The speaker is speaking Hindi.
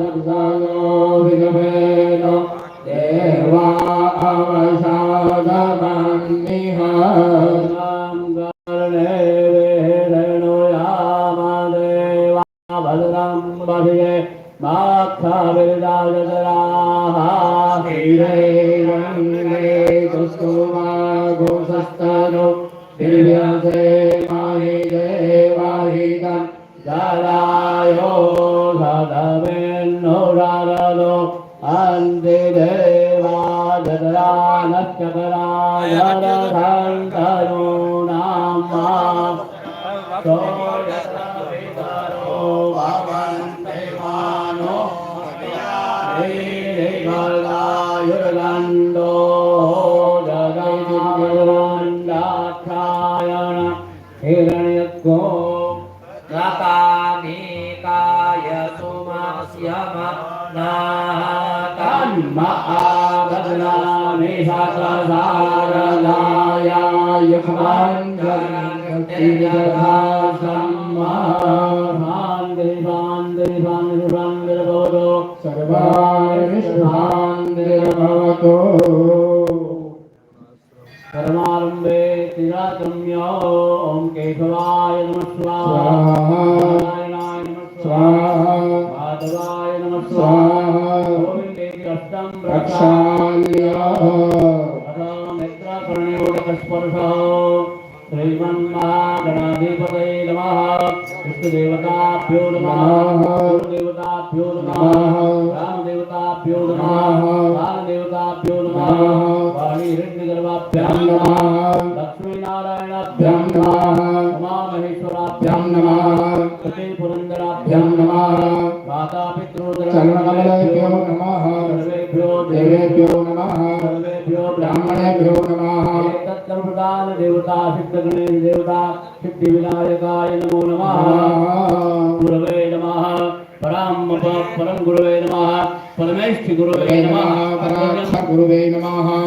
दर्शनो विगमेन देवा अवसादमन्निह कर्णे वेणो यामदेवा भद्रं भजे माक्षाविदायतराः हिरैरङ्गे कुसुमा घोषस्तनो दिव्यसे माहि देवाहितं जलायो सदवेन्नो रारलो अन्ति देवा जतरा नक्षतराय रथन्तनो नामा सोयतवितरो भवन्ति मानो जगैर्गन्धाख्यायण हिरण्यको रतानीकाय सुमस्यम सर्वायुष्मान्तिर्भवतु कर्मारम्भे तिराक्रम्य ॐ केशवाय नमः स्वाहा स्वाहा कष्टं रक्षाम्यमित्रकर्णयोगस्पर्शः श्रीमन्महागणाधिपतये नमः। विष्णुदेवताभ्यो नमः। गुरुदेवताभ्यो नमः। रामदेवताभ्यो नमः। कालदेवताभ्यो नमः। वाणी नमः। लक्ष्मीनारायणाभ्यां नमः। उमामहेश्वराभ्यां नमः। पुरन्दराभ्यां नमः। చలనకమలేభ్యో నమ. దేవేభ్యో నమ. బ్రాహ్మణేభ్యో నమ. దేవతా సిద్ధగణే దేవతా సిద్ధి వినాయకాయ నమో. నమ. గురవే నమ. పరాం పరం గురవే నమ. పరమేష్ఠి గురవే నమ. పరాక్ష గురవే నమ.